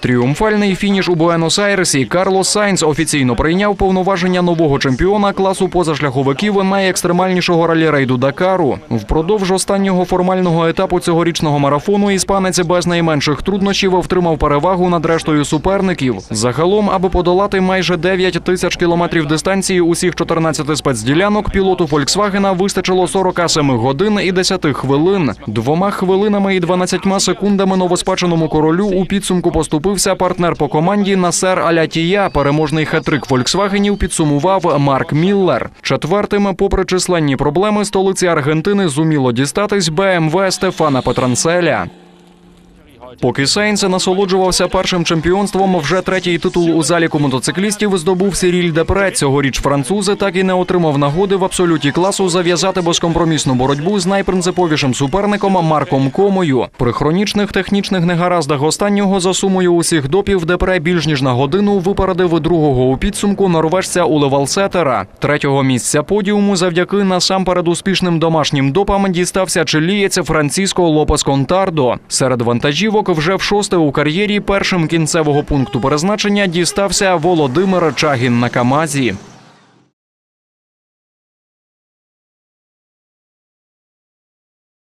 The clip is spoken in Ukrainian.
Тріумфальний фініш у Буенос-Айресі Карлос Сайнц офіційно прийняв повноваження нового чемпіона класу позашляховиків найекстремальнішого ралі-рейду Дакару. Впродовж останнього формального етапу цьогорічного марафону іспанець без найменших труднощів втримав перевагу над рештою суперників. Загалом, аби подолати майже 9 тисяч кілометрів дистанції усіх 14 спецділянок, пілоту Фольксвагена вистачило 47 годин і 10 хвилин. Двома хвилинами і 12 секундами новоспеченому королю у підсумку поступився партнер по команді Насер Алятія. Переможний хетрик Фольксвагенів підсумував Марк Міллер. Четвертим, попри численні проблеми, столиці Аргентини зуміло дістатись БМВ Стефана Петранцеля. Поки Сейнс насолоджувався першим чемпіонством, вже третій титул у заліку мотоциклістів здобув Сіріль Депре. Цьогоріч французи так і не отримав нагоди в абсолюті класу зав'язати безкомпромісну боротьбу з найпринциповішим суперником Марком Комою. При хронічних технічних негараздах останнього за сумою усіх допів Депре більш ніж на годину випередив другого у підсумку норвежця Уле Валсетера. Третього місця подіуму завдяки насамперед успішним домашнім допам дістався чилієць Франциско Лопес Контардо. Серед вантажівок вже в шосте у кар'єрі першим кінцевого пункту призначення дістався Володимир Чагін на Камазі.